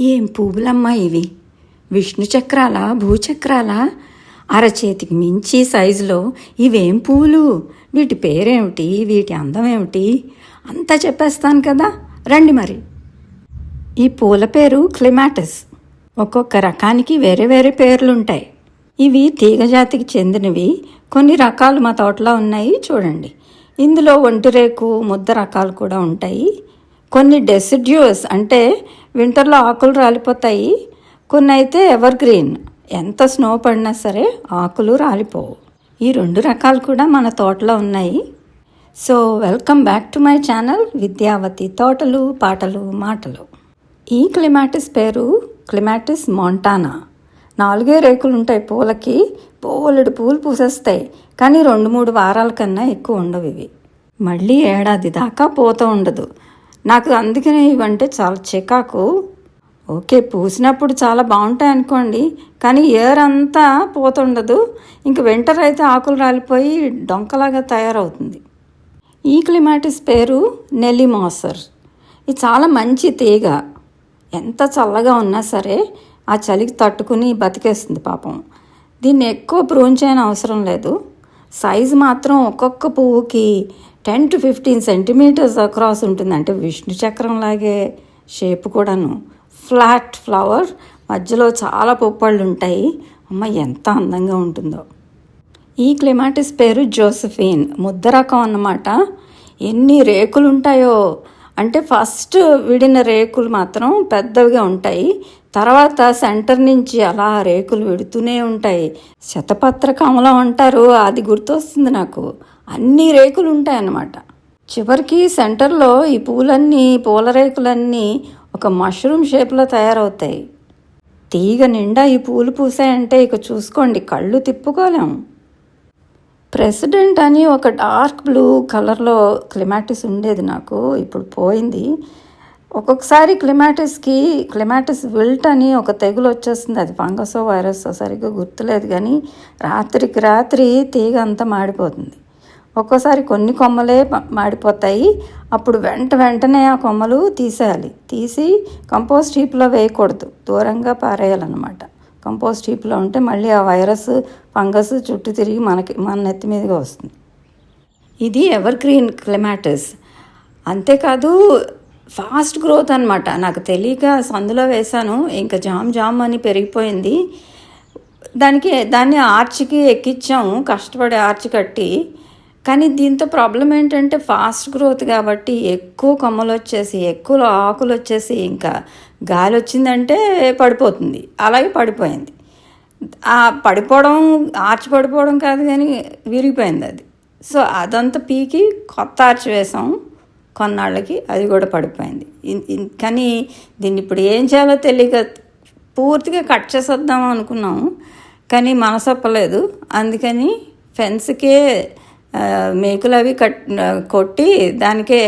ఏం పువ్వులమ్మా ఇవి? విష్ణు చక్రాల భూచక్రాల? అరచేతికి మించి సైజులో ఇవేం పువ్వులు? వీటి పేరేమిటి? వీటి అందం ఏమిటి అంతా చెప్పేస్తాను కదా? రండి మరి. ఈ పూల పేరు క్లిమాటస్. ఒక్కొక్క రకానికి వేరే వేరే పేర్లు ఉంటాయి ఇవి తీగజాతికి చెందినవి. కొన్ని రకాలు మా తోటలో ఉన్నాయి చూడండి. ఇందులో ఒంటిరేకు ముద్ద రకాలు కూడా ఉంటాయి. కొన్ని డెసిడ్యూస్ అంటే వింటర్లో ఆకులు రాలిపోతాయి కొన్ని అయితే ఎవర్ గ్రీన్ ఎంత స్నో పడినా సరే ఆకులు రాలిపోవు. ఈ రెండు రకాలు కూడా మన తోటలో ఉన్నాయి. So welcome back to my channel Vidyavathi తోటలు పాటలు మాటలు. ఈ క్లిమాటిస్ పేరు క్లిమాటిస్ మోంటానా. నాలుగే రేకులు ఉంటాయి పూలకి పూలడు పూలు పూసేస్తాయి కానీ రెండు మూడు వారాల కన్నా ఎక్కువ ఉండవు ఇవి. మళ్ళీ ఏడాది దాకా పూత ఉండదు. నాకు అందుకనే ఇవంటే చాలా చికాకు. ఓకే పూసినప్పుడు చాలా బాగుంటాయి అనుకోండి కానీ ఇయర్ అంతా పోతుండదు. ఇంక వింటర్ అయితే ఆకులు రాలిపోయి డొంకలాగా తయారవుతుంది. ఈ క్లిమాటిస్ పేరు నెల్లిమాసర్. ఇది చాలా మంచి తీగ. ఎంత చల్లగా ఉన్నా సరే ఆ చలికి తట్టుకుని బతికేస్తుంది పాపం. దీన్ని ఎక్కువ ప్రూన్ చేయని అవసరం లేదు. సైజు మాత్రం ఒక్కొక్క పువ్వుకి ten to fifteen centimetres across ఉంటుంది. అంటే విష్ణు చక్రం లాగే షేప్ కూడాను. ఫ్లాట్ ఫ్లవర్ మధ్యలో చాలా పుప్పళ్ళు ఉంటాయి. అమ్మ ఎంత అందంగా ఉంటుందో. ఈ క్లిమాటిస్ పేరు జోసఫీన్. ముద్ద రకం అన్నమాట. ఎన్ని రేకులు ఉంటాయో. అంటే ఫస్ట్ విడిన రేకులు మాత్రం పెద్దవిగా ఉంటాయి. తర్వాత సెంటర్ నుంచి అలా రేకులు విడుతూనే ఉంటాయి. శతపత్ర కమలం అంటారు. అది గుర్తొస్తుంది నాకు. అన్ని రేకులు ఉంటాయి అన్నమాట చివరికి సెంటర్లో ఈ పూలన్నీ పూల రేకులన్నీ ఒక మష్రూమ్ షేప్లో తయారవుతాయి. తీగ నిండా ఈ పూలు పూసాయంటే ఇక చూసుకోండి కళ్ళు తిప్పుకోలేము ప్రెసిడెంట్ అని ఒక డార్క్ బ్లూ కలర్లో క్లిమాటిస్ ఉండేది నాకు ఇప్పుడు పోయింది. ఒక్కొక్కసారి క్లిమాటిస్కి క్లిమాటిస్ విల్ట్ అని ఒక తెగులు వచ్చేస్తుంది అది ఫంగసో వైరస్ సరిగ్గా గుర్తులేదు కానీ రాత్రికి రాత్రి తీగ అంతా మాడిపోతుంది. ఒక్కోసారి కొన్ని కొమ్మలే మాడిపోతాయి. అప్పుడు వెంట వెంటనే ఆ కొమ్మలు తీసేయాలి. తీసి కంపోస్ట్ హీప్లో వేయకూడదు. దూరంగా పారేయాలన్నమాట. కంపోస్ట్ హీప్లో ఉంటే మళ్ళీ ఆ వైరస్ ఫంగస్ చుట్టూ తిరిగి మనకి మన నెత్తి మీదుగా వస్తుంది. ఇది ఎవర్ గ్రీన్ క్లిమాటిస్. అంతేకాదు ఫాస్ట్ గ్రోత్ అనమాట నాకు తెలియక సందులో వేశాను. ఇంకా జామ్ జామ్ అని పెరిగిపోయింది. దానికి దాన్ని ఆర్చికి ఎక్కించాము కష్టపడి ఆర్చి కట్టి కానీ దీంతో ప్రాబ్లం ఏంటంటే ఫాస్ట్ గ్రోత్ కాబట్టి ఎక్కువ కొమ్మలు వచ్చేసి ఎక్కువ ఆకులు వచ్చేసి ఇంకా గాలి వచ్చిందంటే పడిపోతుంది. అలాగే పడిపోయింది. ఆ పడిపోవడం ఆర్చి పడిపోవడం కాదు కానీ విరిగిపోయింది అది. సో అదంతా పీకి కొత్త ఆర్చి వేసాం. కొన్నాళ్ళకి అది కూడా పడిపోయింది. కానీ దీన్ని ఇప్పుడు ఏం చేయాలో తెలియక పూర్తిగా కట్ చేసేద్దాం అనుకున్నాము కానీ మనసొప్పలేదు అందుకని ఫెన్స్కే మేకులు అవి కట్ కొట్టి దానికే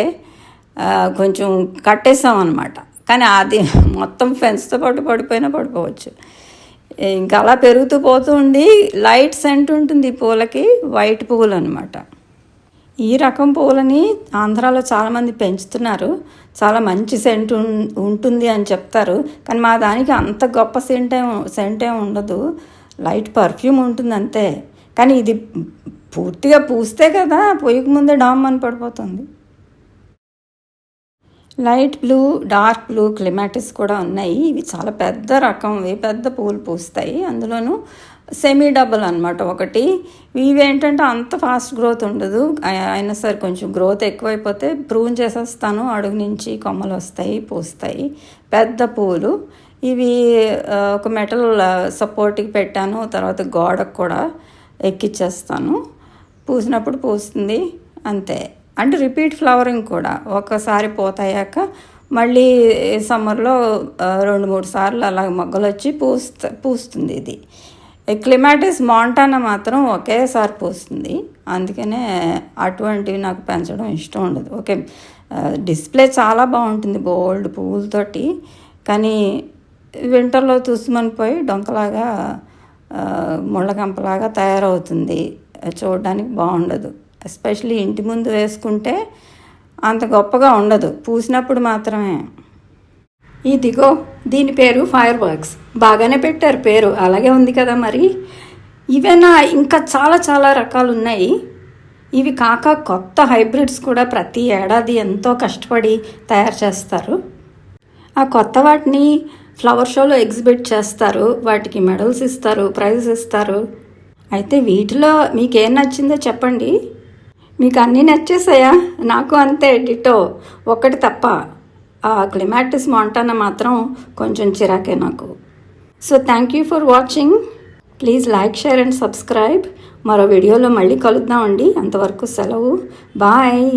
కొంచెం కట్టేసాం అనమాట కానీ అది మొత్తం ఫెన్స్తో పాటు పడిపోయినా పడిపోవచ్చు. ఇంకా అలా పెరుగుతూ పోతూ ఉండి లైట్ సెంట్ ఉంటుంది ఈ పూలకి వైట్ పువ్వులు అనమాట ఈ రకం పువ్వులని ఆంధ్రాలో చాలామంది పెంచుతున్నారు. చాలా మంచి సెంట్ ఉం- ఉంటుంది అని చెప్తారు. కానీ మా దానికి అంత గొప్ప సెంట్ సెంట్ ఉండదు. లైట్ పర్ఫ్యూమ్ ఉంటుంది అంతే కానీ ఇది పూర్తిగా పూస్తే కదా పొయ్యికి ముందే డామ్ అని పడిపోతుంది. Light blue dark blue clematis కూడా ఉన్నాయి. ఇవి చాలా పెద్ద రకం ఇవి పెద్ద పూలు పూస్తాయి. అందులోనూ సెమీ డబుల్ అనమాట ఒకటి. ఇవి ఏంటంటే అంత ఫాస్ట్ గ్రోత్ ఉండదు. అయినా సరే కొంచెం గ్రోత్ ఎక్కువైపోతే ప్రూన్ చేసేస్తాను. అడుగు నుంచి కొమ్మలు వస్తాయి పూస్తాయి. పెద్ద పూలు. ఇవి ఒక మెటల్ సపోర్ట్కి పెట్టాను. తర్వాత గోడకు కూడా. ఎక్కిచ్చేస్తాను. పూసినప్పుడు పూస్తుంది. అంతే. అంటే రిపీట్ ఫ్లవరింగ్ కూడా. ఒకసారి పోతాయాక మళ్ళీ సమ్మర్లో రెండు మూడు సార్లు అలా మొగ్గలు వచ్చి పూస్త పూస్తుంది ఇది. క్లిమాటిస్ మాంటానా మాత్రం ఒకేసారి పూస్తుంది. అందుకనే అటువంటివి నాకు పెంచడం ఇష్టం ఉండదు. ఓకే. డిస్ప్లే చాలా బాగుంటుంది బోల్డ్ పువ్వులతోటి. కానీ వింటర్లో చూసుమనిపోయి డొంకలాగా ముళ్ళకంపలాగా తయారవుతుంది. చూడడానికి బాగుండదు. ఎస్పెషలీ ఇంటి ముందు వేసుకుంటే అంత గొప్పగా ఉండదు. పూసినప్పుడు మాత్రమే. ఇదిగో దీని పేరు ఫైర్ వర్క్స్. బాగానే పెట్టారు పేరు. అలాగే ఉంది కదా మరి. ఇవేనా? ఇంకా చాలా చాలా రకాలు ఉన్నాయి ఇవి కాక కొత్త హైబ్రిడ్స్ కూడా ప్రతి ఏడాది ఎంతో కష్టపడి తయారు చేస్తారు. ఆ కొత్త వాటిని ఫ్లవర్ షోలో ఎగ్జిబిట్ చేస్తారు వాటికి మెడల్స్ ఇస్తారు ప్రైజెస్ ఇస్తారు. అయితే వీటిలో మీకేం నచ్చిందో చెప్పండి. మీకు అన్నీ నచ్చేసాయా? నాకు అంతే డిటో ఒక్కటి తప్ప. ఆ క్లిమాటిస్ మాంటానా మాత్రం కొంచెం చిరాకే నాకు. So thank you for watching please like share and subscribe మరో వీడియోలో మళ్ళీ కలుద్దామండి. అంతవరకు సెలవు. బాయ్